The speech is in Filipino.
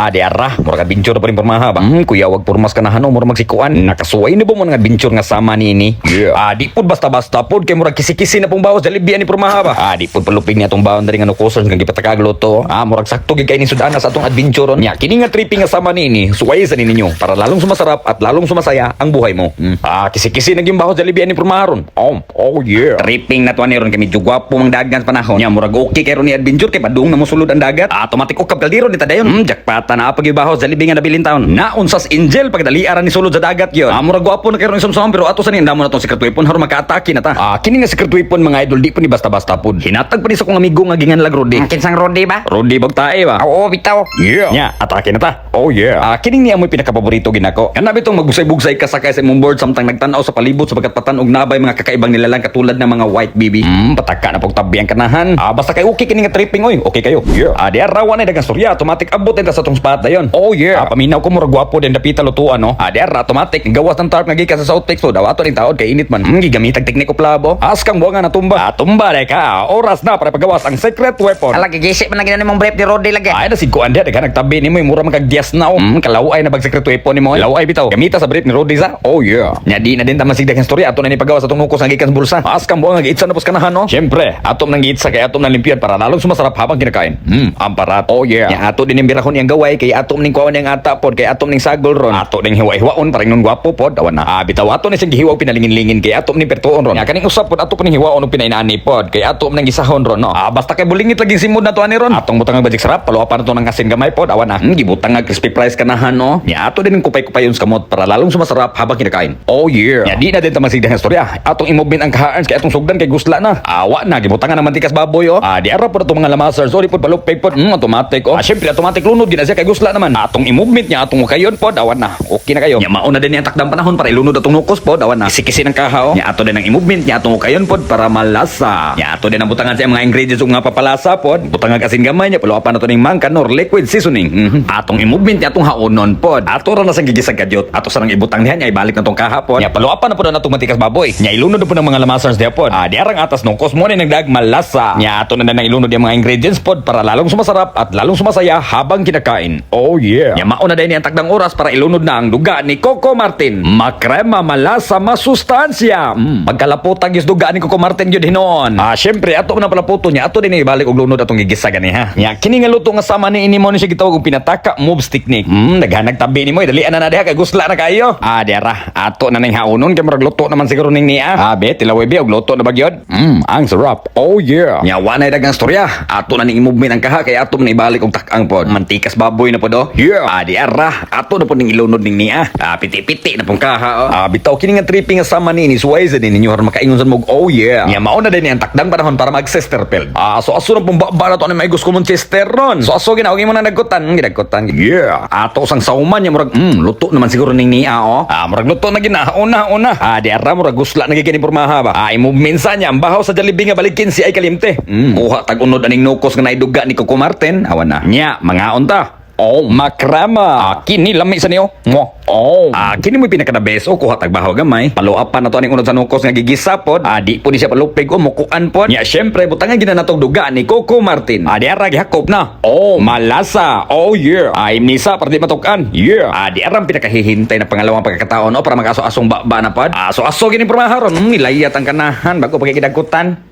Adi ara, mura adventure na pa rin pormaha ba? Hmm, kuya wag pormas ka na hano, mura magsikuan. Nakasuway na ba mo nga adventure nga sama ni ini? Yeah. Adi pud basta-basta pud kay mura kisi-kisi na pong bawas dalibian ni pormaha ba? Adi pud palupig ni atong baon dari nga no kusons nga gipatakag luto. Ah, murag sakto gid kay ni sudanas atong adventure. Nya kini nga tripping nga sama ni ini, suway sa ninyo para lalong sumasarap at lalong sumasaya ang buhay mo. Hmm. Ah, kisi-kisi naging bawas dalibian ni pormaha ron. Oh, oh yeah. Tripping na tuwan ni ron kami jugwapo mang dagan sa panahon. Nya murag okay kay ron ni adventure kay padung na mosulod ang dagat. Automatic ukab kaldiro ni tadayon. Hmm, jakpata na pagibaho sa libingan na bilin taon. Naon sas angel pagdali aran ni sulod sa dagat yon. Ah, murag gwapo na kay ron isumsum pero ato sa ninda mo na tong secret weapon haron makaatake na ta. Ah, kini nga secret weapon mga idol di pa ni basta-basta pud. Hinatag pa ni sa kong amigo nga gingan lag Rodi. Ang kinsang Rodi ba? Rodi bag tae ba? Oo, bitaw. Yeah. Nya, atake na ta. Oh yeah. Ah, kining niya mo pinakapaborito ginako. Kana bitong magbugsay-bugsay ka sakay sa imong board samtang nagtan-aw sa palibot sabagat patanog nabay mga kakaibang nilalang katulad ng mga white baby. Hmm, pataka na pog tabi ang kanahan. Ah, basta kay okay kini nga tripping oy. Okay kayo. Yeah. Ah, di arawan na dagang storya, automatic abot ta sa tong spot dayon. Oh yeah. Ah, paminaw ko mura gwapo din dapita lutuan no. Ah, ara automatic gawas ng tarp nga gikan sa South Texas daw ato ning taod kay init man. Hmm, gigamitag tekniko plabo. As kang buwangan na tumba. Ah, tumba dai ka. Oras na para pagawas ang secret weapon. Ala, gigisip man na mong brief ni Rodi lagi. Ay na si Kuan dia daga nagtabi nimo mura man kag dias na. Mm, kalaway na bag secret weapon nimo. Laway bitaw. Gamita sa brief ni Rodi sa. Oh yeah. Nya di na din ta masigdag ang storya ato na ni pagawa sa tong nukos nga gikan sa bulsa. As kang buang nga giitsa na pos kanahan no. Syempre, atom nang giitsa kay atom nang limpian para lalong sumasarap habang kinakain. Hmm, amparat. Oh yeah. Nya ato din imbirahon yang gaway kay atom ning kuan yang ata pod kay atom ning sagol ron. Ato ning hiwa-hiwaon para nun gwapo pod awan na. Ah bitaw ato ni sing gihiwaw pinalingin-lingin kay atom ning pertuon ron. Nya kaning usap pod ato pa ning hiwaon ug pinainani pod kay atom nang gisahon ron no. Ah basta kay bulingit lagi simod na to ani ron. Atong butang ang bajik sarap paluapan na to ng asin gamay pod awan na. Hmm, gibutang nga crispy fries kanahan no. Nya ato din kupay-kupayon sa kamot para lalong sumasarap habang kinakain. Oh yeah. Nya di na din ta masigdang istorya. Atong i-movement ang kahaans kay atong sugdan kay gusla na. Awa na gibutangan ng mantikas baboy oh. Ah di ara pod atong mga lamasers sorry pod palupig pod. Hmm, automatic oh. Ah syempre automatic lunod gina siya kay gusla naman. Atong i-movement niya atong kayon pod awan na. Okay na kayo. Nya mauna din ang takdang panahon para ilunod atong nukos pod awan na. Kisi-kisi ng kaha oh. Nya ato din ang i-movement niya atong kayon pod para malasa. Nya ato din ang butangan sa mga ingredients ug nga papalasa pod. Butangan asin gamay niya paluapan nato ning mangkan or liquid seasoning. Mhm. Atong i-movement niya atong haonon pod. Ato ra na sang gigisag kadyot. Ato sa nang ibutang niya nya ibalik na tong kaha pod. Nya paluapan na pod na atong mantikas baboy. Nya ilunod na pod ang mga lamasers diha pod. Ah, diarang atas nung kosmo ni nagdag malasa. Nya ato na na ilunod yung mga ingredients pod para lalong sumasarap at lalong sumasaya habang kinakain. Oh yeah. Nya mauna din ang takdang oras para ilunod na ang duga ni Coco Martin. Makrema, malasa, masustansya. Mm. Pagkalaputang yung duga ni Coco Martin yun hinoon. Ah, syempre ato na pala puto niya. Ato din ibalik og lunod atong gigisa gani ha. Nya kini nga luto nga sama ni ini mo ni siya gitawag og pinataka moves technique. Mm, daghanag tabi ni mo dalian na na diha kay gusla na kayo. Ah, diara. Ato na ning haunon kay murag luto naman siguro ning niya. Ah, bet tilaway bi og luto na bagyod. Mm, ang sarap. Oh yeah. Nya wa na dagang storya. Ato na ning movement ang kaha kay ato na ibalik og takang pod. Mantikas baboy na pod oh. Yeah. Ah, diara. Ato na pod ning ilunod ning niya. Ah, piti-piti na pong kaha oh. Ah, bitaw kini nga tripping nga sama ni ni Suway din ninyo har makaingon sa mog. Oh yeah. Nya mao na din ang takdang panahon para mag Chesterfield. Ah, so aso na pong baba na to ni may gusto mo Chester ron. So aso ginaw mo na nagkutan, ginagkutan. Yeah. Ato sang sauman nya murag mm, luto naman siguro ning niya oh. Ah, murag luto na gina. Una una. Ah, di ara murag gusla na gigini pormaha ba. Ah, imo minsan nya ang bahaw sa Jollibee nga balikin si ay kalimte. Mm, kuha tag aning nukos nga naiduga ni Coco Martin. Awan na. Nya, mga unta. Oh, makrama. Ah, kini lami sa niyo. Mo. Oh. Ah, kini mo pinakadabeso kuha tag bahaw gamay. Paluapan na to aning unod sa nukos nga gigisa pod. Ah, di po ni siya palupig o mukuan pod. Nya, syempre butangan gina natong duga ni Coco Martin. Ah, di ara gihakop na. Oh, malasa. Oh yeah. Ay nisa para di matukan. Yeah. Ah, di aram pinakahihintay na pangalawang pagkakataon o para magaso-asong baba na pod. Ah, so aso gini pormaharon. Hmm, nilayat ang kanahan bago pagkikidagkutan.